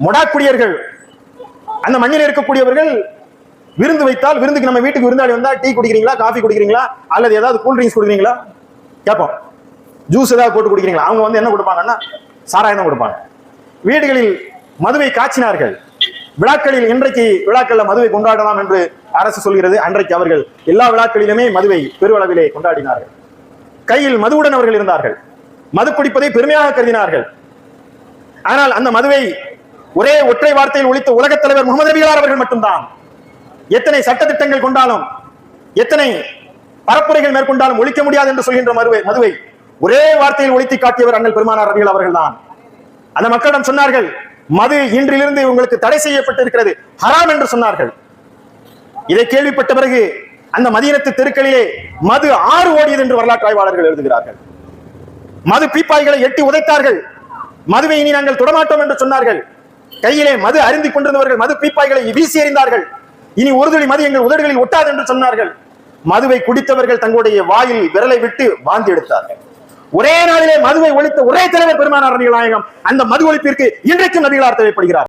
மொடாக்குடியர்கள் அந்த மண்ணில் இருக்கக்கூடியவர்கள் விருந்து வைத்தால் விருந்துக்கு நம்ம வீட்டுக்கு விருந்தாளி வந்தா டீ குடிக்கிறீங்களா காஃபி குடிக்கிறீங்களா அல்லது ஏதாவது கூல் ட்ரிங்க்ஸ் குடிக்கிறீங்களா? கேட்போம். ஜூஸ் ஏதாவது போட்டு குடிக்கிறீங்களா? அவங்க வந்து என்ன கொடுப்பாங்கன்னா சாராயம் தான் கொடுப்பாங்க. வீடுகளில் மதுவை காய்ச்சினார்கள். விழாக்களில் இன்றைக்கு விழாக்கள்ல மதுவை கொண்டாடலாம் என்று அரசு சொல்கிறது. அன்றைக்கு அவர்கள் எல்லா விழாக்களிலுமே மதுவை பெருவளவிலே கொண்டாடினார்கள். கையில் மதுவுடன் அவர்கள் இருந்தார்கள். மது குடிப்பதை பெருமையாக கருதினார்கள். ஆனால் அந்த மதுவை ஒரே ஒற்றை வார்த்தையில் ஒழித்த உலகத் தலைவர் முகமது நபிகளார் அவர்கள் மட்டும்தான். எத்தனை சட்டத்திட்டங்கள் கொண்டாலும் எத்தனை பரப்புரைகள் மேற்கொண்டாலும் ஒழிக்க முடியாது என்று சொல்கின்ற மதுவை மதுவை ஒரே வார்த்தையில் ஒழித்து காட்டியவர் அண்ணல் பெருமானார் ரபிகள் அவர்கள்தான். அந்த மக்களிடம் சொன்னார்கள் மது இன்றிலிருந்து உங்களுக்கு தடை செய்யப்பட்டிருக்கிறது ஹராம் என்று சொன்னார்கள். இதை கேள்விப்பட்ட பிறகு அந்த மதியனத்து தெருக்களிலே மது ஆறு ஓடியது என்று வரலாற்று ஆய்வாளர்கள் எழுதுகிறார்கள். மது பீப்பாய்களை எட்டி உதைத்தார்கள். மதுவை இனி நாங்கள் தொடமாட்டோம் என்று சொன்னார்கள். கையிலே மது அருந்திக் கொண்டிருந்தவர்கள் மது பீப்பாய்களை வீசி எறிந்தார்கள். இனி ஒரு துளி மது எங்கள் உதடுகளில் ஒட்டாது என்று சொன்னார்கள். மதுவை குடித்தவர்கள் தங்களுடைய வாயில் விரலை விட்டு வாந்தி எடுத்தார்கள். ஒரே நாளிலே மதுவை ஒழித்த ஒரே தலைவர் பெருமானார் நாயகம் அந்த மது ஒழிப்பிற்கு இன்றைக்கும் நபிகளார் தேவைப்படுகிறார்.